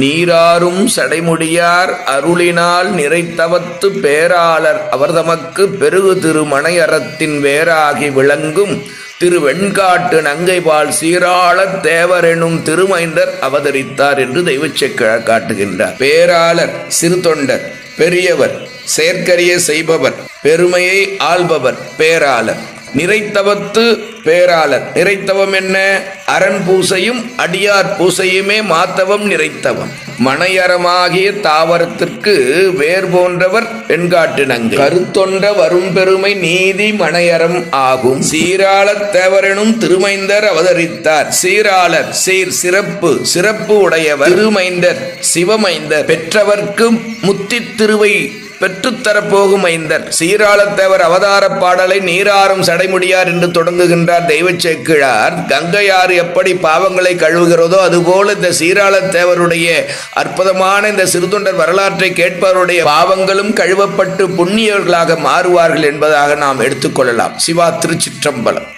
நீராறும் சடைமுடியார் அருளினால் நிறைத்தவத்து பேராளர் அவர் தமக்கு பெருகு திருமணையறத்தின் வேறாகி விளங்கும் திரு வெண்காட்டு நங்கைபால் சீராளத் தேவரெனும் திருமைந்தர் அவதரித்தார் என்று தெய்வச்செக்கிழ காட்டுகின்றார். பேராளர் சிறு தொண்டர் பெரியவர் செயற்கரிய செய்பவர் பெருமையை ஆள்பவர் பேராளர். நிறைத்தவத்து பேராளர். நிறைத்தவம் என்ன? அரண் பூசையும் அடியார் பூசையுமே மாத்தவம் நிறைத்தவம். மனையரமாகிய தாவரத்திற்கு வேர் போன்றவர் பெண்காட்டினங்க கருத்தொன்ற கருத்தொண்ட வரும் பெருமை நீதி மனையரம் ஆகும். சீராளத் தேவரனும் திருமைந்தர் அவதரித்தார். சீராளர் சீர் சிறப்பு சிறப்பு உடையவர். திருமைந்தர் சிவமைந்தர். பெற்றவர்க்கும் முத்தித் திருவை பெற்றுத்தரப்போகும் ஐந்தர். சீராளத்தேவர் அவதார பாடலை நீராறும் சடைமுடியார் என்று தொடங்குகின்றார் தெய்வச் சேக்கிழார் கங்கையாறு எப்படி பாவங்களை கழுவுகிறதோ அதுபோல இந்த சீராளத்தேவருடைய அற்புதமான இந்த சிறுதொண்டர் வரலாற்றை கேட்பவருடைய பாவங்களும் கழுவப்பட்டு புண்ணியவர்களாக மாறுவார்கள் என்பதாக நாம் எடுத்துக்கொள்ளலாம் சிவா திருச்சிற்றம்பலம்.